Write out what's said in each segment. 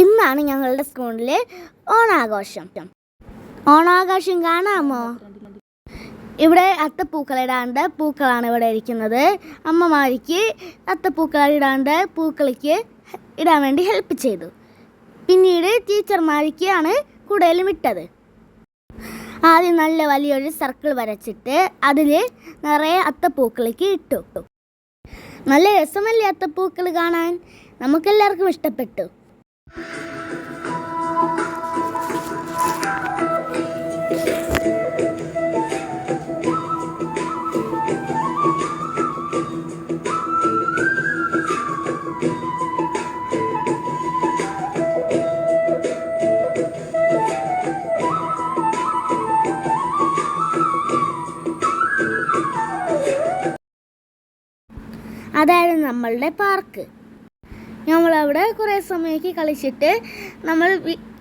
ഇന്നാണ് ഞങ്ങളുടെ സ്കൂളിലെ ഓണാഘോഷം. ഓണാഘോഷം കാണാമോ? ഇവിടെ അത്തപ്പൂക്കളിടാണ്ട് പൂക്കളാണ് ഇവിടെ ഇരിക്കുന്നത്. അമ്മമാരിക്ക് അത്തപ്പൂക്കളിടാണ്ട് പൂക്കളിക്ക് ഇടാൻ വേണ്ടി ഹെൽപ്പ് ചെയ്തു. പിന്നീട് ടീച്ചർമാർക്കാണ് കൂടുതലും ഇട്ടത് ആദ്യം നല്ല വലിയൊരു സർക്കിൾ വരച്ചിട്ട് അതിൽ നിറയെ അത്തപ്പൂക്കളിക്ക് ഇട്ടു. നല്ല രസമല്ലേ അത്തപ്പൂക്കൾ കാണാൻ? നമുക്കെല്ലാവർക്കും ഇഷ്ടപ്പെട്ടു. അതായിരുന്നു നമ്മളുടെ പാർക്ക്. നമ്മളവിടെ കുറേ സമയമൊക്കെ കളിച്ചിട്ട് നമ്മൾ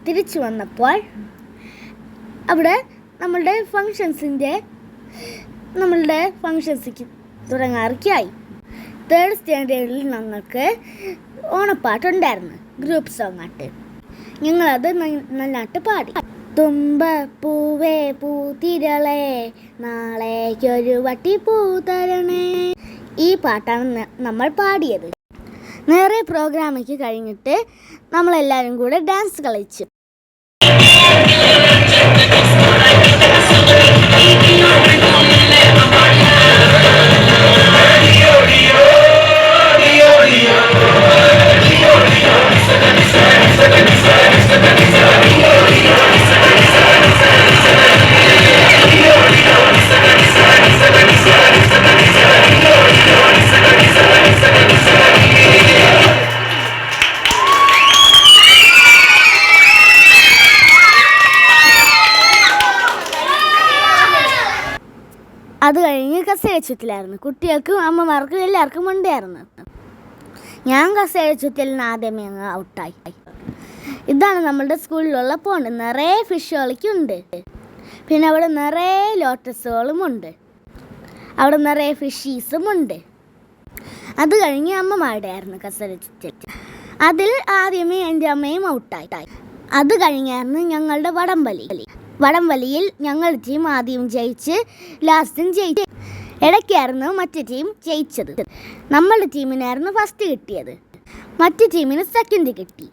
തിരിച്ചു വന്നപ്പോൾ അവിടെ നമ്മളുടെ ഫങ്ഷൻസിന്റെ നമ്മളുടെ ഫങ്ഷൻസിക്ക് തുടങ്ങാറൊക്കെയായി. തേർഡ് സ്റ്റാൻഡേർഡിൽ ഞങ്ങൾക്ക് ഓണപ്പാട്ടുണ്ടായിരുന്നു ഗ്രൂപ്പ് സോങ് ആയിട്ട് ഞങ്ങളത് നന്നായിട്ട് പാടി. തുമ്പ പൂവേ പൂതിരളേ നാളേക്കൊരു വട്ടി പൂ തരണേ. ഈ പാട്ടാണ് നമ്മൾ പാടിയത്. നേരെ പ്രോഗ്രാമൊക്കെ കഴിഞ്ഞിട്ട് നമ്മളെല്ലാവരും കൂടെ ഡാൻസ് കളിച്ചു. അത് കഴിഞ്ഞ് കസേര ചുറ്റിലായിരുന്നു. കുട്ടികൾക്കും അമ്മമാർക്കും എല്ലാവർക്കും ഉണ്ടായിരുന്നു ഞാൻ കസേര ചുറ്റലിന് ആദ്യമേ അങ്ങ് ഔട്ടായി. ഇതാണ് നമ്മളുടെ സ്കൂളിലുള്ള പോണ്ട്. നിറയെ ഫിഷ് കളിക്കുണ്ട് പിന്നെ അവിടെ നിറയെ ലോട്ടസുകളും ഉണ്ട്. അവിടെ നിറയെ ഫിഷീസും ഉണ്ട്. അത് കഴിഞ്ഞ് അമ്മമാരുടെ ആയിരുന്നു കസേര അതിൽ ആദ്യമേ എന്റെ അമ്മയും ഔട്ടായി. അത് കഴിഞ്ഞായിരുന്നു ഞങ്ങളുടെ വടംവലി. വടംവലിയിൽ ഞങ്ങൾ ടീം ആദ്യം ജയിച്ച് ലാസ്റ്റും ജയിച്ച് ഇടയ്ക്കായിരുന്നു മറ്റു ടീം ജയിച്ചത്. നമ്മളുടെ ടീമിനായിരുന്നു ഫസ്റ്റ് കിട്ടിയത്. മറ്റു ടീമിന് സെക്കൻഡ് കിട്ടി.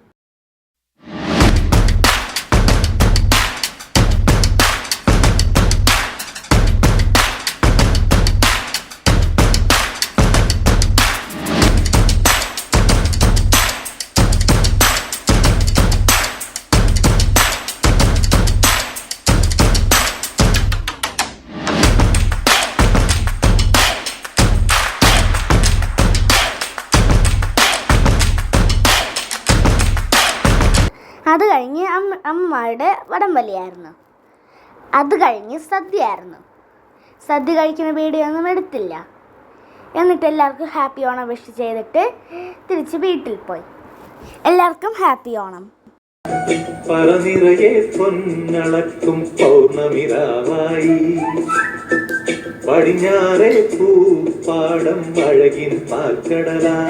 അത് കഴിഞ്ഞ് അമ്മ അമ്മമാരുടെ വടംവലിയായിരുന്നു. അത് കഴിഞ്ഞ് സദ്യയായിരുന്നു. സദ്യ കഴിക്കുന്ന പേടിയൊന്നും എടുത്തില്ല. എന്നിട്ട് എല്ലാവർക്കും ഹാപ്പി ഓണം വിഷ് ചെയ്തിട്ട് തിരിച്ച് വീട്ടിൽ പോയി. എല്ലാവർക്കും ഹാപ്പി ഓണം. പറനിറയെ പൊന്നളക്കും പൗർണമിരാവായി പടിഞ്ഞാറെ പൂപ്പാടം അഴകിൻ പാൽക്കടലായി